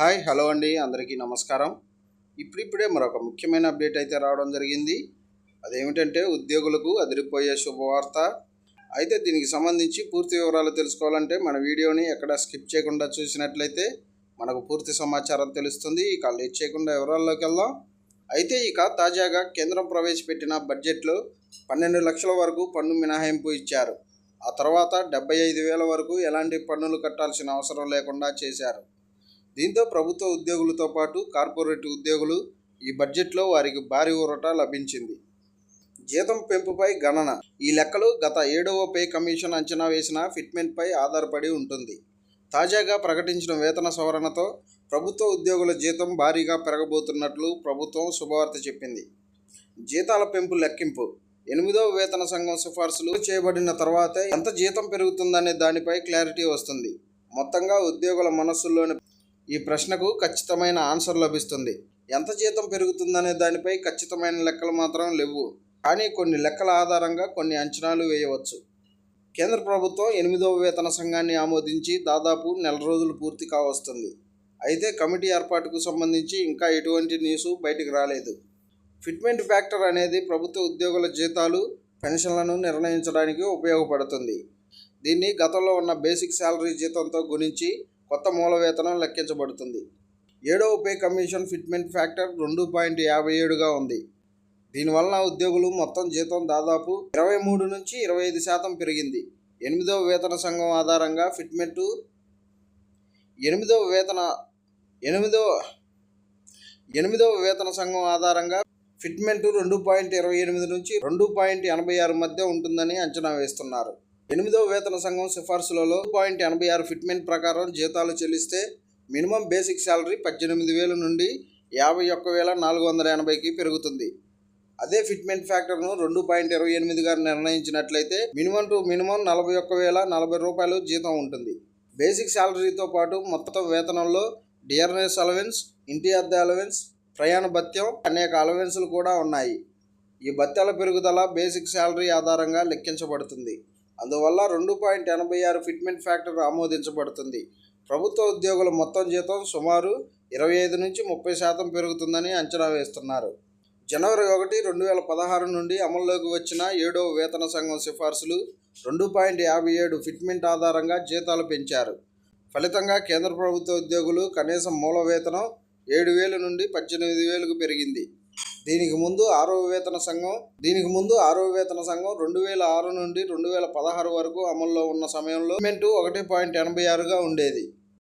Hi hello అండి. అందరికీ నమస్కారం. ఇప్పుడిప్పుడే మరొక ముఖ్యమైన అప్డేట్ అయితే రావడం జరిగింది. అదేమిటంటే ఉద్యోగులకు అదిరిపోయే శుభవార్త. అయితే దీనికి సంబంధించి పూర్తి వివరాలు తెలుసుకోవాలంటే మన వీడియోని ఎక్కడ స్కిప్ చేయకుండా చూసినట్లయితే మనకు పూర్తి సమాచారం తెలుస్తుంది. ఇక లేట్ చేయకుండా వివరాల్లోకి వెళ్దాం. అయితే ఇక తాజాగా కేంద్రం ప్రవేశపెట్టిన బడ్జెట్లో పన్నెండు లక్షల వరకు పన్ను మినహాయింపు ఇచ్చారు. ఆ తర్వాత డెబ్బై ఐదు వేల వరకు ఎలాంటి పన్నులు కట్టాల్సిన అవసరం లేకుండా చేశారు. దీంతో ప్రభుత్వ ఉద్యోగులతో పాటు కార్పొరేట్ ఉద్యోగులు ఈ బడ్జెట్లో వారికి భారీ ఊరట లభించింది. జీతం పెంపుపై గణన. ఈ లెక్కలు గత ఏడవ పే కమిషన్ అంచనా వేసిన ఫిట్మెంట్పై ఆధారపడి ఉంటుంది. తాజాగా ప్రకటించిన వేతన సవరణతో ప్రభుత్వ ఉద్యోగుల జీతం భారీగా పెరగబోతున్నట్లు ప్రభుత్వం శుభవార్త చెప్పింది. జీతాల పెంపు లెక్కింపు. ఎనిమిదవ వేతన సంఘం సిఫార్సులు చేయబడిన తర్వాతే ఎంత జీతం పెరుగుతుందనే దానిపై క్లారిటీ వస్తుంది. మొత్తంగా ఉద్యోగుల మనస్సుల్లోని ఈ ప్రశ్నకు ఖచ్చితమైన ఆన్సర్ లభిస్తుంది. ఎంత జీతం పెరుగుతుందనే దానిపై ఖచ్చితమైన లెక్కలు మాత్రం లేవు. కానీ కొన్ని లెక్కల ఆధారంగా కొన్ని అంచనాలు వేయవచ్చు. కేంద్ర ప్రభుత్వం ఎనిమిదవ వేతన సంఘాన్ని ఆమోదించి దాదాపు నెల రోజులు పూర్తి కావస్తుంది. అయితే కమిటీ ఏర్పాటుకు సంబంధించి ఇంకా ఎటువంటి న్యూస్ బయటకు రాలేదు. ఫిట్మెంట్ ఫ్యాక్టర్ అనేది ప్రభుత్వ ఉద్యోగుల జీతాలు పెన్షన్లను నిర్ణయించడానికి ఉపయోగపడుతుంది. దీన్ని గతంలో ఉన్న బేసిక్ శాలరీ జీతంతో గుణించి కొత్త మూల వేతనం లెక్కించబడుతుంది. ఏడవ పే కమిషన్ ఫిట్మెంట్ ఫ్యాక్టర్ రెండు పాయింట్ యాభై ఏడుగా ఉంది. దీనివల్ల ఉద్యోగులు మొత్తం జీతం దాదాపు ఇరవై మూడు నుంచి ఇరవై ఐదు శాతం పెరిగింది. ఎనిమిదవ వేతన సంఘం ఆధారంగా ఫిట్మెంట్ ఎనిమిదవ వేతన ఎనిమిదవ ఎనిమిదవ వేతన సంఘం ఆధారంగా ఫిట్మెంట్ రెండు పాయింట్ ఇరవై ఎనిమిది నుంచి రెండు పాయింట్ ఎనభై ఆరు మధ్య ఉంటుందని అంచనా వేస్తున్నారు. ఎనిమిదవ వేతన సంఘం సిఫార్సులలో పాయింట్ ఎనభై ఆరు ఫిట్మెంట్ ప్రకారం జీతాలు చెల్లిస్తే మినిమం బేసిక్ శాలరీ పద్దెనిమిది వేల నుండి యాభై ఒక్క వేల నాలుగు వందల ఎనభైకి పెరుగుతుంది. అదే ఫిట్మెంట్ ఫ్యాక్టర్ను రెండు పాయింట్ ఇరవై ఎనిమిదిగా నిర్ణయించినట్లయితే మినిమం టు మినిమం నలభై ఒక్క వేల నలభై రూపాయలు జీతం ఉంటుంది. బేసిక్ శాలరీతో పాటు మొత్తం వేతనంలో డిఆర్ఎస్ అలవెన్స్ ఇంటి అద్దె అలవెన్స్ ప్రయాణ భత్యం అనేక అలవెన్సులు కూడా ఉన్నాయి. ఈ భత్యాల పెరుగుదల బేసిక్ శాలరీ ఆధారంగా లెక్కించబడుతుంది. అందువల్ల రెండు పాయింట్ ఎనభై ఆరు ఫిట్మెంట్ ఫ్యాక్టర్ ఆమోదించబడుతుంది. ప్రభుత్వ ఉద్యోగుల మొత్తం జీతం సుమారు ఇరవై ఐదు నుంచి ముప్పై శాతం పెరుగుతుందని అంచనా వేస్తున్నారు. జనవరి ఒకటి రెండు వేల పదహారు నుండి అమల్లోకి వచ్చిన ఏడవ వేతన సంఘం సిఫార్సులు రెండు పాయింట్ యాభై ఏడు ఫిట్మెంట్ ఆధారంగా జీతాలు పెంచారు. ఫలితంగా కేంద్ర ప్రభుత్వ ఉద్యోగులు కనీసం మూల వేతనం ఏడు వేలు నుండి పద్దెనిమిది వేలకు పెరిగింది. దీనికి ముందు ఆరో వేతన సంఘం దీనికి ముందు ఆరో వేతన సంఘం రెండు వేల ఆరు నుండి రెండు వేల పదహారు వరకు అమల్లో ఉన్న సమయంలో పేమెంట్ ఒకటి పాయింట్ ఎనభై ఆరుగా ఉండేది.